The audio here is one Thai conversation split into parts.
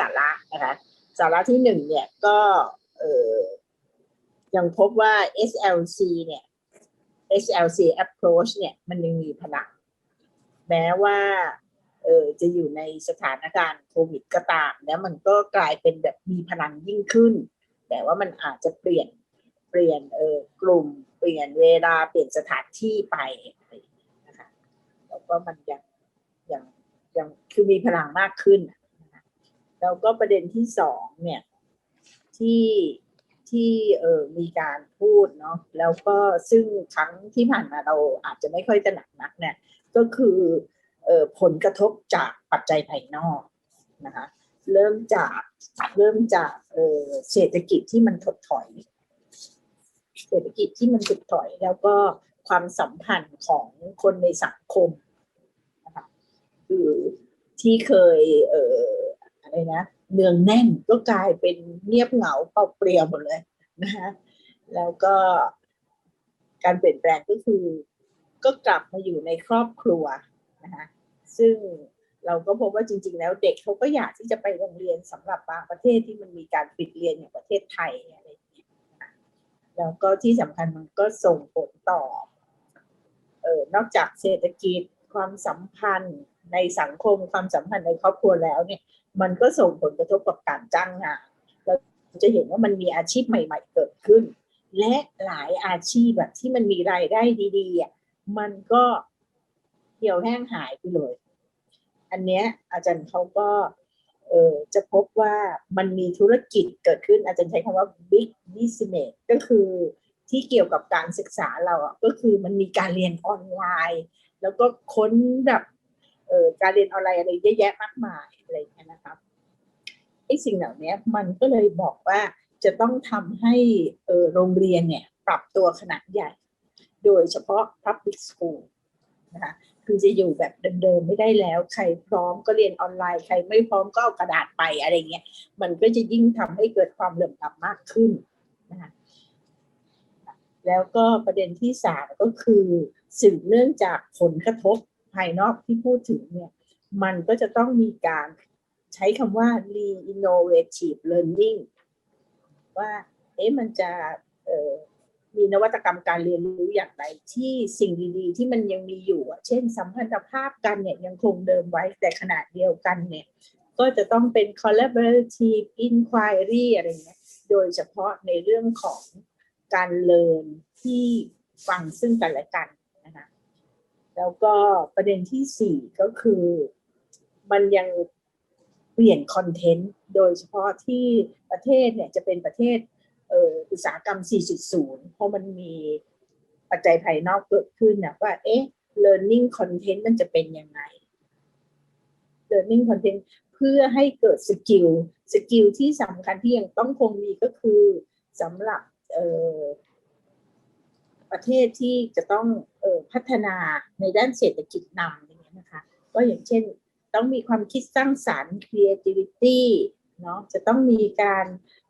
สาระนะคะสาระที่หนึ่งเนี่ยก็ยังพบว่า SLC เนี่ย SLC approach เนี่ยมันยังมีพลังแม้ว่าเออจะอยู่ในสถานการณ์โควิดก็ตาม แล้วมันก็กลายเป็นแบบมีพลังยิ่งขึ้น แต่ว่ามันอาจจะเปลี่ยนเปลี่ยนเออกลุ่ม เปลี่ยนเวลาเปลี่ยนสถานที่ไปนะคะแล้วก็มันยังยังยังคือมีพลังมากขึ้น แล้วก็ประเด็นที่สองเนี่ยที่ที่เออมีการพูดเนาะแล้วก็ซึ่งครั้งที่ผ่านมาเราอาจจะไม่ค่อยตระหนักนักเนี่ยก็คือเออผลกระทบจากปัจจัยภายนอกนะคะเริ่มจากเริ่มจากเออเศรษฐกิจที่มันถดถอย เศรษฐกิจที่มันถดถอย แล้วก็ความสัมพันธ์ของคนในสังคมนะคะคือที่เคยเออ อะไรนะเนืองแน่นก็กลายเป็นเงียบเหงาเปล่าเปลี่ยวหมดเลยนะคะแล้วก็การเปลี่ยนแปลงก็คือ ก็กลับมาอยู่ในครอบครัวนะคะซึ่งเราก็พบว่าจริง ๆ แล้วเด็กเขาก็อยากที่จะไปโรงเรียนสำหรับบางประเทศที่มันมีการปิดเรียนอย่างประเทศไทยอะไรอย่างเงี้ยแล้วก็ที่สำคัญมันก็ส่งผลต่อเออนอกจากเศรษฐกิจความสัมพันธ์ในสังคมความสัมพันธ์ในครอบครัวแล้วเนี่ย มันก็ส่งผลกระทบกับการจ้างงานเราจะเห็นว่ามันมีอาชีพใหม่ ๆ เกิดขึ้น และหลายอาชีพแบบที่มันมีรายได้ดีๆอะมันก็เหี่ยวแห้งหายไปเลย อันเนี้ยอาจารย์เขาก็เออจะพบว่ามันมีธุรกิจเกิดขึ้น อาจารย์ใช้คำว่า big business ก็คือที่เกี่ยวกับการศึกษาเราอะก็คือมันมีการเรียนออนไลน์ แล้วก็ค้นแบบเออการเรียนออนไลน์อะไรเยอะแยะมากมาย อะไรเงี้ยนะครับไอ้สิ่งเหล่านี้มันก็เลยบอกว่าจะต้องทำให้โรงเรียนเนี่ยปรับตัวขนาดใหญ่ โดยเฉพาะ public school นะคะคือจะอยู่แบบเดิมๆไม่ได้แล้ว ใครพร้อมก็เรียนออนไลน์ ใครไม่พร้อมก็เอากระดาษไปอะไรเงี้ย มันก็จะยิ่งทำให้เกิดความเหลื่อมล้ำมากขึ้นนะคะแล้วก็ประเด็นที่สามก็คือสืบเนื่องจากผลกระทบภายนอกที่พูดถึงเนี่ย มันก็จะต้องมีการใช้คำว่า re-innovative learning ว่าเอ๊ะมันจะมีนวัตกรรมการเรียนรู้อย่างไรที่สิ่งดีๆ ที่มันยังมีอยู่เช่น สัมพันธภาพกันเนี่ยยังคงเดิมไว้แต่ขนาดเดียวกันเนี่ย ก็จะต้องเป็น collaborative inquiry อะไรเงี้ยโดยเฉพาะในเรื่องของการเรียนที่ฟังซึ่งกันและกันนะคะแล้วก็ประเด็นที่สี่ก็คือ มันยังเปลี่ยนคอนเทนต์โดยเฉพาะที่ประเทศเนี่ยจะเป็นประเทศเอ,อุตสาหกรรม 4.0 เพราะมันมีปัจจัยภายนอกเกิดขึ้นนะว่า เอ๊ะ learning content มันจะเป็นยังไง learning content เพื่อให้เกิดสกิล สกิลที่สำคัญที่ยังต้องคงมีก็คือสำหรับประเทศที่จะต้องออพัฒนาในด้านเศรษฐกิจนำอย่างเงี้ยนะคะ ก็อย่างเช่น ต้องมีความคิดสร้างสรรค์ creativity เนาะจะต้องมีการ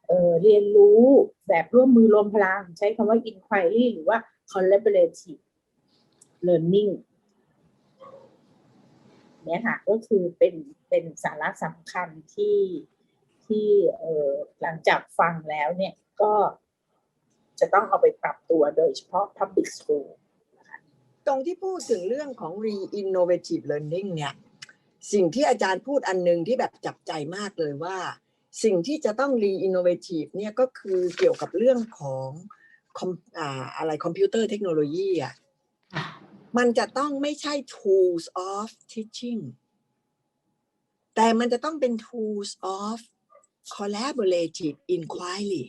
เเรียนรู้แบบร่วมมือรวมพลัง ใช้คำว่า inquiry หรือว่า collaborative learning เนี่ยค่ะก็คือเป็นเป็นสาระสำคัญที่ที่หลังจากฟังแล้วเนี่ยก็จะต้องเอาไปปรับตัวโดยเฉพาะ public school ตรงที่พูดถึงเรื่องของ re-innovative learning เนี่ย สิ่งที่อาจารย์พูดอันหนึงที่แบบจับใจมากเลยว่า สิ่งที่จะต้อง re-innovative เนี่ยก็คือเกี่ยวกับเรื่องของคอมอ่าอะไรคอมพิวเตอร์เทคโนโลยีอะมันจะต้องไม่ใช่ tools of teaching แต่มันจะต้องเป็น tools of collaborative inquiry